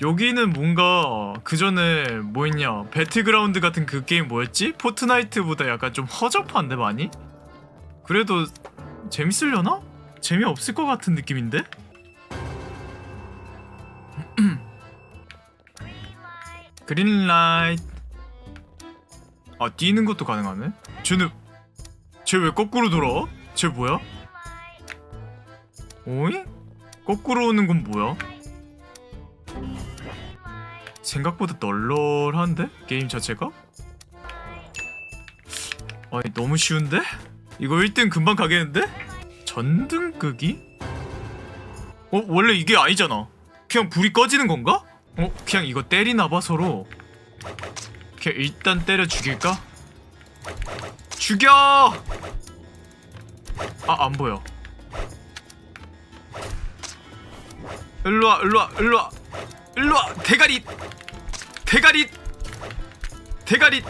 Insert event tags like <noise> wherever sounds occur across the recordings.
여기는 뭔가 그 전에 뭐였냐 배틀그라운드 같은 그 게임 뭐였지? 포트나이트보다 약간 좀 허접한데 많이? 그래도 재밌으려나? 재미없을 것 같은 느낌인데? <clears throat> 그린라이트 아 뛰는 것도 가능하네? 쟤는 쟤왜 거꾸로 돌아와? 쟤 뭐야? 오잉? 거꾸로 오는 건 뭐야? 생각보다 널널한데? 게임 자체가? 아니 너무 쉬운데? 이거 1등 금방 가겠는데? 전등 끄기? 어 원래 이게 아니잖아 그냥 불이 꺼지는 건가? 어 그냥 이거 때리나봐 서로 그냥 일단 때려 죽일까? 죽여! 아 안 보여 일로와 일로와 일로와 일로와 대가리 대가리 대가리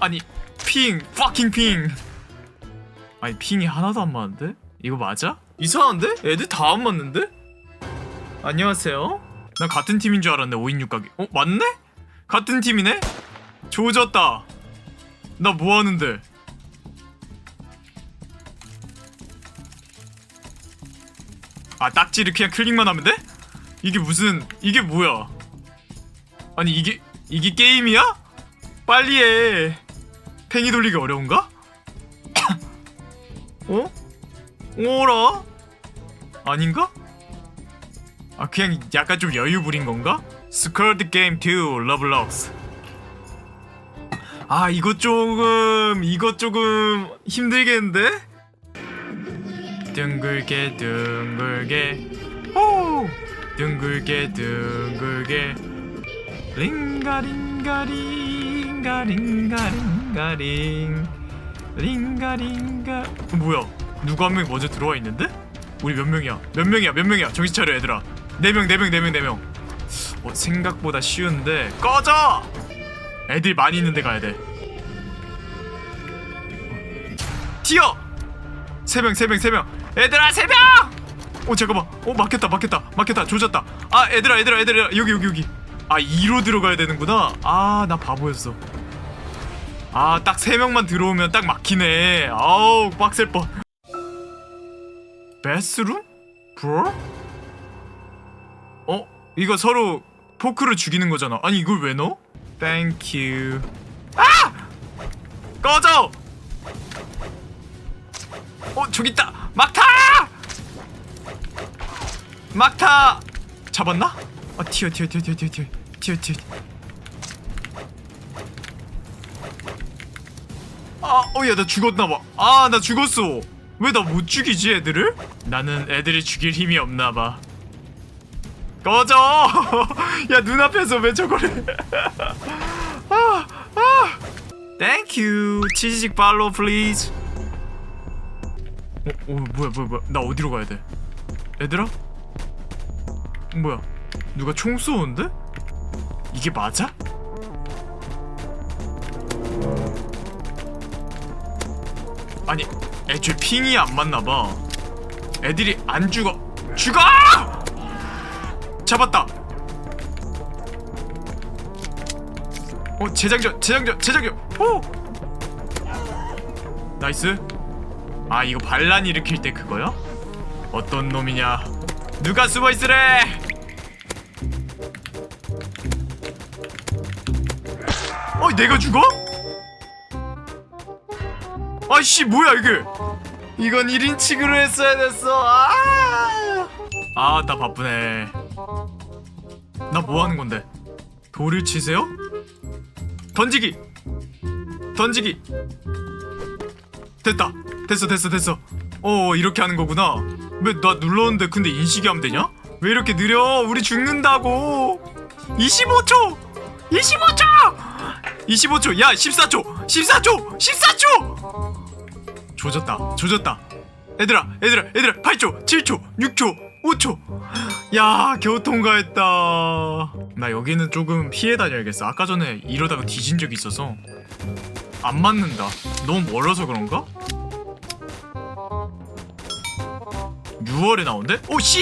아니 핑 fucking 핑 아니 핑이 하나도 안 맞는데? 이거 맞아? 이상한데? 애들 다 안 맞는데? 안녕하세요 난 같은 팀인 줄 알았네 5인 6각이 어? 맞네? 같은 팀이네? 조졌다 나 뭐하는데 아 딱지를 그냥 클릭만 하면 돼? 이게 무슨 이게 뭐야 아니 이게 이게 게임이야? 빨리 해 팽이 돌리기 어려운가? <coughs> 어? 오라? 아닌가? 아 그냥 약간 좀 여유 부린 건가? 스컬드 게임 2 러블록스 아 이거 조금 이거 조금 힘들겠는데? 둥글게 둥글게 오 둥글게 둥글게 링가링가링가링가링가링 링가링가 어, 뭐야 누구 한 명이 먼저 들어와 있는데? 우리 몇 명이야? 몇 명이야? 몇 명이야? 정신 차려 얘들아 4명 4명 4명 4명 어, 생각보다 쉬운데 꺼져! 애들 많이 있는 데 가야 돼! 3명 3명 3명 얘들아 3명! 어 잠깐만 어 막혔다 막혔다 막혔다 조졌다 아 얘들아 얘들아 얘들아 여기 여기 여기 아 2로 들어가야 되는구나 아 나 바보였어 아 딱 3명만 들어오면 딱 막히네 아우 빡셀 뻔 베스룸? 브로? 어? 이거 서로 포크를 죽이는 거잖아 아니 이걸 왜 넣어? 땡큐 아! 꺼져! 어 저기 있다 막타! 막타! 잡았나? 아 튀어 튀어 튀어 튀어 튀어 튀어 튀어 아, 어야 나 죽었나봐. 아, 나 죽었어. 왜 나 못 죽이지 애들을? 나는 애들이 죽일 힘이 없나봐. 꺼져! <laughs> 야 눈앞에서 왜 저거를? <laughs> 아, 아. 땡큐. 치즈직 팔로우 플리즈. 어, 어 뭐야 뭐야 뭐야? 나 어디로 가야 돼? 얘들아? 뭐야? 누가 총 쏘는데? 이게 맞아? 아니 애초에 핑이 안 맞나봐. 애들이 안 죽어. 죽어! 잡았다. 어 재장전 재장전 재장전. 오! 나이스. 아 이거 반란 일으킬 때 그거야? 어떤 놈이냐? 누가 숨어있으래 어 내가 죽어? 아씨 뭐야 이게? 이건 1인칭으로 했어야 됐어. 아아나 바쁘네. 나 뭐하는 건데? 돌을 치세요? 던지기! 던지기! 됐다. 됐어 됐어 됐어. 어 이렇게 하는 거구나. 왜 나 눌렀는데 근데 인식이 안 되냐? 왜 이렇게 느려? 우리 죽는다고. 25초! 25초 25초 야 14초 14초 14초 조졌다 조졌다 얘들아 얘들아 얘들아 8초 7초 6초 5초 야 겨우 통과했다 나 여기는 조금 피해 다녀야겠어 아까 전에 이러다가 뒤진 적이 있어서 안 맞는다 너무 멀어서 그런가? 6월에 나온대? 오 씨!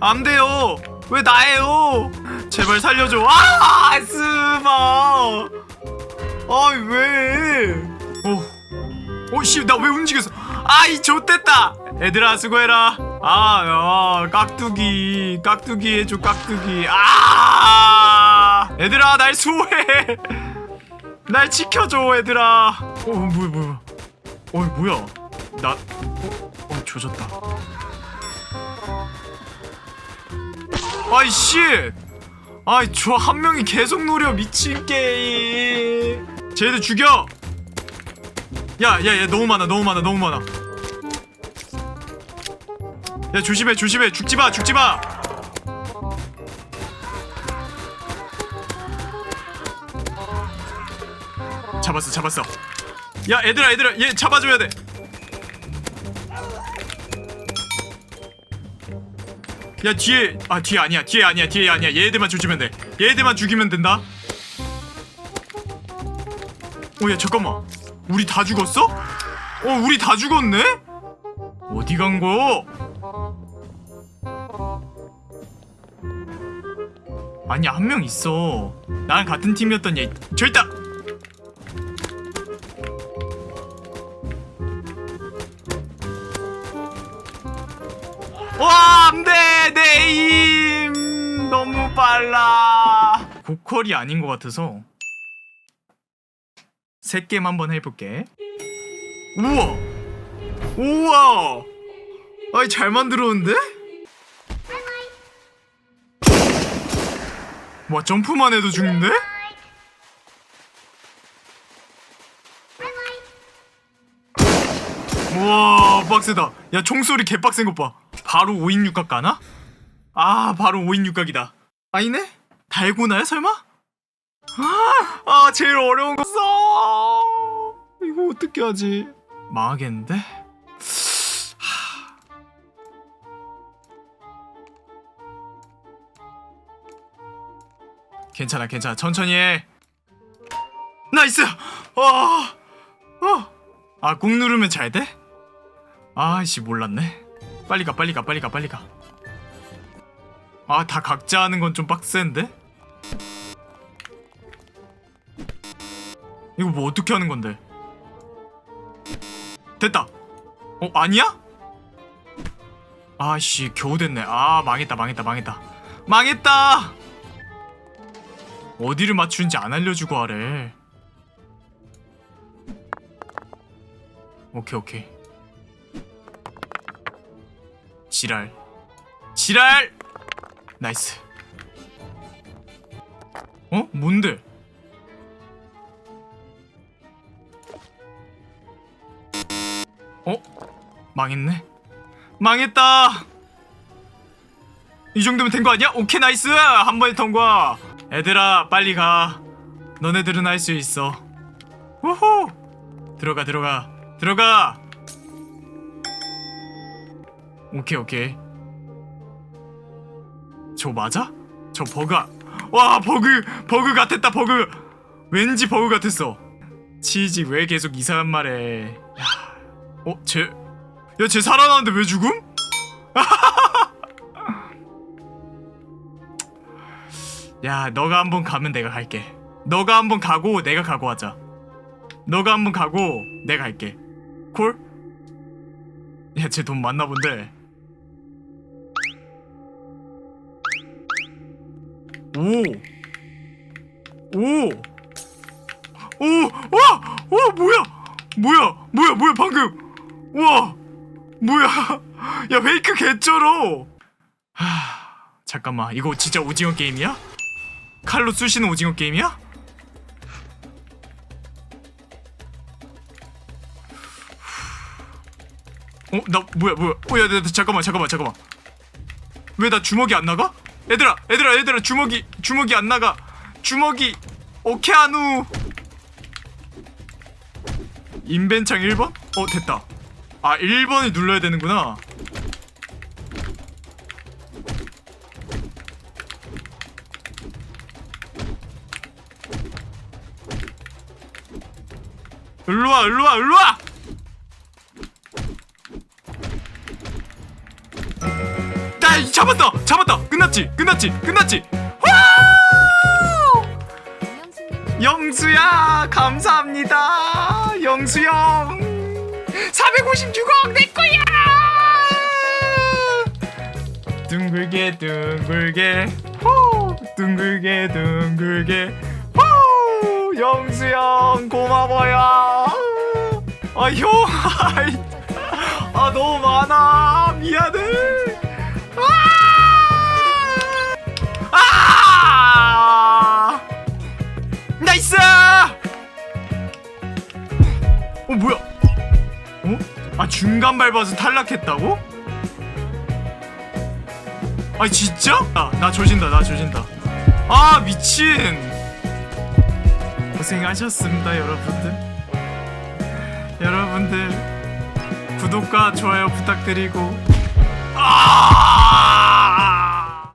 안 돼요. 왜 나예요? 제발 살려줘. 아, 스마. 아이 왜? 어, 오씨 나 왜 움직였어? 아 이 좆됐다. 얘들아 수고해라. 아, 야, 깍두기, 깍두기 해줘 깍두기. 아, 얘들아 날 수호해. 날 지켜줘 얘들아. 어 뭐야 뭐야. 어 뭐야. 나, 어, 어 조졌다. 아이 씨. 아이 저 한 명이 계속 노려 미친 게임. 쟤들 죽여. 야 야 야 너무 많아 너무 많아 너무 많아. 야 조심해 조심해 죽지 마 죽지 마. 잡았어 잡았어. 야 얘들아 얘들아 얘 잡아줘야 돼. 야 뒤에 아 뒤에 아니야 뒤에 아니야 뒤에 아니야. 얘들만 조지면 돼. 얘들만 죽이면 된다. 어야 잠깐만. 우리 다 죽었어? 어 우리 다 죽었네? 어디 간 거? 아니 한 명 있어. 나랑 같은 팀이었던 얘저 있다! 와 내힘 너무 빨라. 고퀄이 아닌 것 같아서 새 게임 한번 해볼게. 우와! 우와! 아이 잘 만들었는데? 와 점프만 해도 죽는데? 우와 빡세다. 야 총소리 개빡센 것봐. 바로 5인 육각 가나? 아 바로 5인 육각이다 아니네? 달고나야 설마? 아, 아 제일 어려운 거 써. 이거 어떻게 하지? 망하겠는데? 하. 괜찮아 괜찮아 천천히 해 나이스! 와! 어! 아꾹 누르면 잘 돼? 아씨 몰랐네 빨리 가 빨리 가 빨리 가 빨리 가 아 다 각자 하는 건 좀 빡센데? 이거 뭐 어떻게 하는 건데? 됐다. 어 아니야? 아씨 겨우 됐네. 아 망했다 망했다 망했다 망했다. 어디를 맞추는지 안 알려주고 하래. 오케이 오케이. 지랄. 지랄. 나이스. 어? 뭔데? 어? 망했네. 망했다. 이 정도면 된 거 아니야? 오케이 나이스. 한 번에 통과. 애들아 빨리 가. 너네들은 할 수 있어. 우후. 들어가 들어가 들어가. 오케이 오케이. 저 맞아? 저 버그. 와 버그 버그 같았다 버그. 왠지 버그 같았어. 치즈 왜 계속 이상한 말해? 야, 어, 쟤, 야, 쟤 살아나는데 왜 죽음? <laughs> 야, 너가 한번 가면 내가 갈게. 너가 한번 가고 내가 가고 하자. 너가 한번 가고 내가 갈게. 콜? 야, 쟤 돈 많나 본데. 오, 오, 오, 와, 와, 뭐야, 뭐야, 뭐야, 뭐야, 방금, 와, 뭐야, 야, 페이크 개쩔어. 하, 잠깐만, 이거 진짜 오징어 게임이야? 칼로 쑤시는 오징어 게임이야? 어, 나 뭐야, 뭐야, 어, 야, 야, 잠깐만, 잠깐만, 잠깐만. 왜 나 주먹이 안 나가? 얘들아, 얘들아, 얘들아, 주먹이, 주먹이 안 나가. 주먹이, 오케아누. 인벤창 1번? 어, 됐다. 아, 1번을 눌러야 되는구나. 일로와, 일로와, 일로와! 이 잡았다! 잡았다! 끝났지? 끝났지? 끝났지? 영수야 감사합니다. 영수 형. 456억 내 거야! 둥글게 둥글게. 호! 둥글게 둥글게. 호! 영수 형 고마워요. 아형 아 너무 많아. 미안해 어 뭐야? 어? 아 중간 밟아서 탈락했다고? 아 진짜? 아, 나 조진다 나 조진다 아 미친 고생하셨습니다 여러분들 여러분들 구독과 좋아요 부탁드리고